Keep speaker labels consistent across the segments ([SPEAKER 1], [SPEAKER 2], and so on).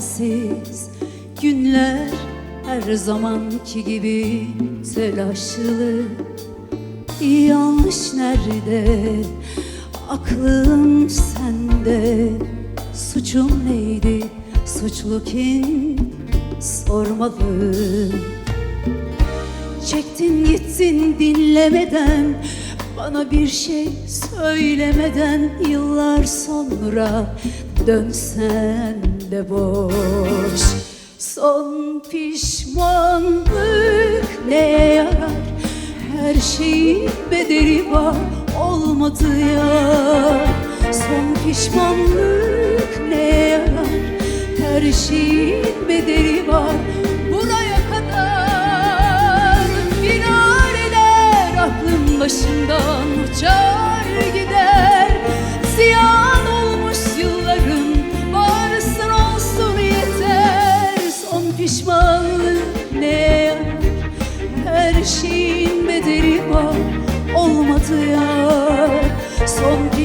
[SPEAKER 1] sensiz. Günler her zamanki gibi telaşlı. Yanlış nerede? Aklım sende. Suçum neydi? Suçlu kim? Sormalı. Çektin gittin dinlemeden bana bir şey söylemeden Yıllar sonra dönsen de boş. Son pişmanlık neye yarar? Her şeyin bedeli var olmadı ya. Son pişmanlık neye yarar? Her şeyin bedeli başımdan uçar gider. Ziyan olmuş yıllarım varsın olsun yeter. Son pişmanlık ne her şeyin bedeli var olmadı ya Son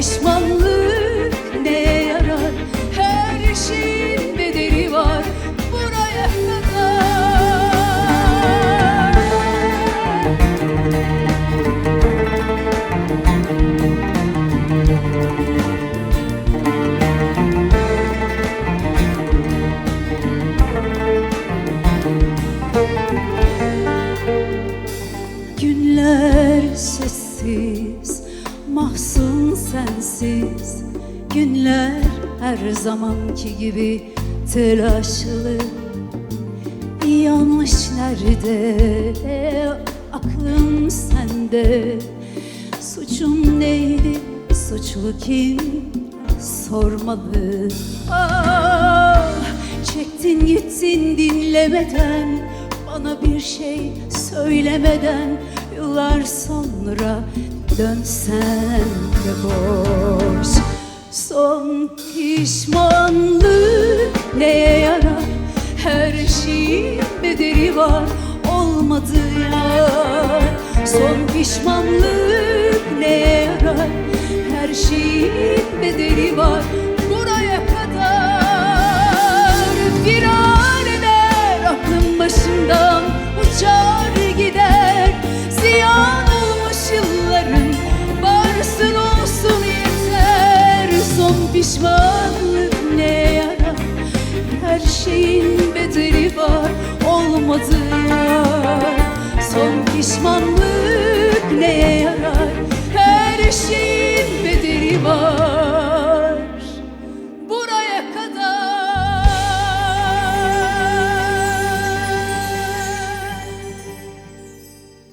[SPEAKER 1] Günler sessiz, mahzun sensiz. Günler her zamanki gibi telaşlı. Yanlış nerede, aklım sende. Suçum neydi, suçlu kim? Sormalı Ah, çektin gittin dinlemeden Bana bir şey söylemeden Yıllar sonra dönsen de boş. Son pişmanlık neye yarar? Her şeyin bedeli var olmadı ya Son pişmanlık neye yarar? Her şeyin bedeli Son